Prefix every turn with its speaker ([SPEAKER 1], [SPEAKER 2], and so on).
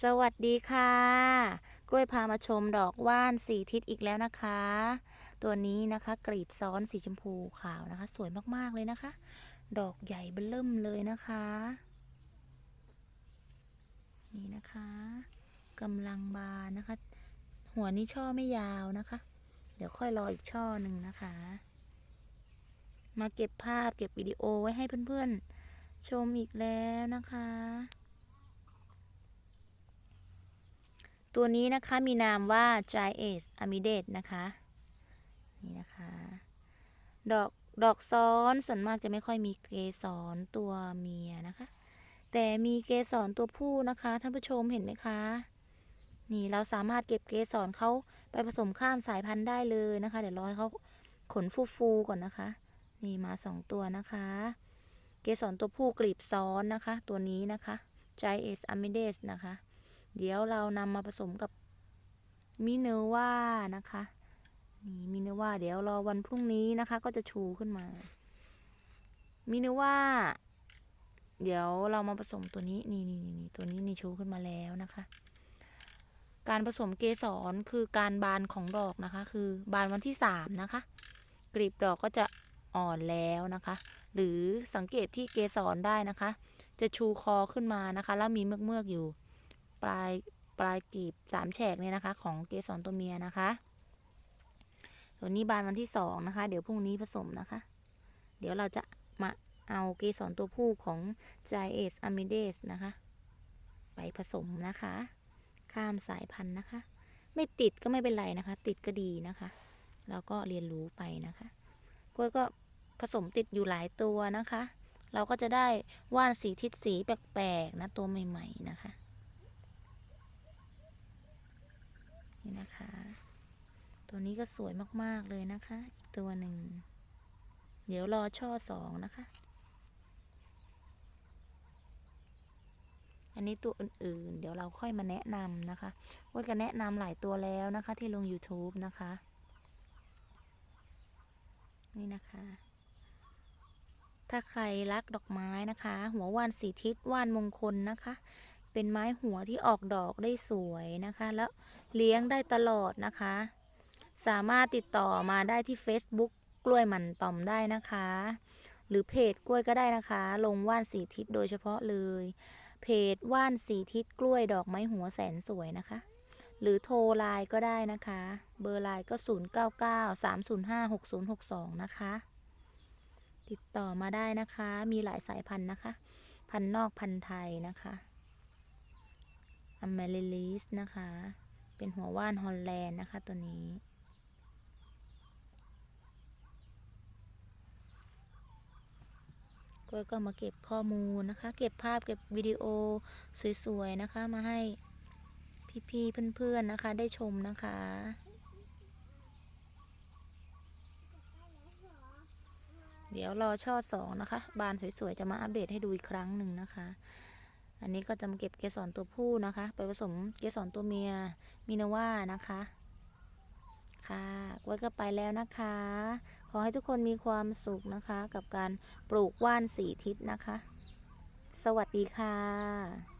[SPEAKER 1] สวัสดีค่ะ กล้วยพามาชมดอกว่านสีทิศอีกแล้วนะคะ ตัวนี้นะคะกลีบซ้อนสีชมพูขาวนะคะ สวยมากๆเลยนะคะ ดอกใหญ่เบิ่มเลยนะคะ นี่นะคะกำลังบานนะคะ หัวนี้ช่อไม่ยาวนะคะ เดี๋ยวค่อยรออีกช่อหนึ่งนะคะ มาเก็บภาพเก็บวิดีโอไว้ให้เพื่อนๆ ชมอีกแล้วนะคะ ตัวนี้นะคะมีนามว่า Giant a m i d e s นะคะ นี่นะคะ ดอกดอกซ้อนส่วนมากจะไม่ค่อยมีเกสรตัวเมียนะคะ แต่มีเกสรตัวผู้นะคะ ท่านผู้ชมเห็นไหมคะ นี่เราสามารถเก็บเกสรเขาไปผสมข้ามสายพันธุ์ได้เลยนะคะ เดี๋ยวรอให้เขาขนฟูๆก่อนนะคะ นี่มาสองตัวนะคะ เกสรตัวผู้กลีบซ้อนนะคะ ตัวนี้นะคะ Giant a m i d e s นะคะ เดี๋ยวเรานำมาผสมกับมิเนว่านะคะนี่มิเนว่าเดี๋ยวรอวันพรุ่งนี้นะคะ ก็จะชูขึ้นมามิเนว่าเดี๋ยวเรามาผสมตัวนี้นี่นี่นี่ตัวนี้นี่ชูขึ้นมาแล้วนะคะ การผสมเกสรคือการบานของดอกนะคะ คือบานวันที่สามนะคะกลีบดอกก็จะอ่อนแล้วนะคะ หรือสังเกตที่เกสรได้นะคะ จะชูคอขึ้นมานะคะ แล้วมีเมือกเมือกอยู่ ปลายปลายกลีบสามแฉกเนี่ยนะคะ ของเกสรตัวเมียนะคะตัวนี้บานวันที่สองนะคะ เดี๋ยวพรุ่งนี้ผสมนะคะ เดี๋ยวเราจะมาเอาเกสรตัวผู้ของ g i a s a m i d e s นะคะ ไปผสมนะคะ ข้ามสายพันธุ์นะคะ ไม่ติดก็ไม่เป็นไรนะคะ ติดก็ดีนะคะเราก็เรียนรู้ไปนะคะกล้วยก็ผสมติดอยู่หลายตัวนะคะ เราก็จะได้ว่านสีทิศสีแปลกๆนะตัวใหม่ ๆ นะคะ นี่นะคะ ตัวนี้ก็สวยมากๆเลยนะคะ อีกตัวหนึ่ง เดี๋ยวรอช่อสองนะคะ อันนี้ตัวอื่นๆ เดี๋ยวเราค่อยมาแนะนำนะคะว่าจะแนะนำหลายตัวแล้วนะคะที่ลง YouTube นะคะ นี่นะคะถ้าใครรักดอกไม้นะคะ หัวว่านสีทิศว่านมงคลนะคะ เป็นไม้หัวที่ออกดอกได้สวยนะคะ แล้วเลี้ยงได้ตลอดนะคะ สามารถติดต่อมาได้ที่ Facebook กล้วยหมันต่อมได้นะคะ หรือเพจกล้วยก็ได้นะคะ ลงว่านสีทิศโดยเฉพาะเลย เพจว่านสีทิศกล้วยดอกไม้หัวแสนสวยนะคะ หรือโทรไลน์ก็ได้นะคะ เบอร์ไลน์ก็ 0993056062 นะคะ ติดต่อมาได้นะคะ มีหลายสายพันธุ์นะคะ พันธุ์นอกพันธุ์ไทยนะคะ อเมริลิสนะคะ เป็นหัวว่านฮอลแลนด์นะคะตัวนี้ ก็ก็มาเก็บข้อมูลนะคะ เก็บภาพเก็บวิดีโอสวยๆนะคะมาให้พี่ๆเพื่อนๆนะคะได้ชมนะคะเดี๋ยวรอช่อสองนะคะ บานสวยๆ จะมาอัปเดตให้ดูอีกครั้งหนึ่งนะคะ อันนี้ก็จะมาเก็บเกสรตัวผู้นะคะ ไปผสมเกสรตัวเมียมินาว่านะคะ ค่ะกล้วยก็ไปแล้วนะคะ ขอให้ทุกคนมีความสุขนะคะ กับการปลูกว่านสีทิศนะคะ สวัสดีค่ะ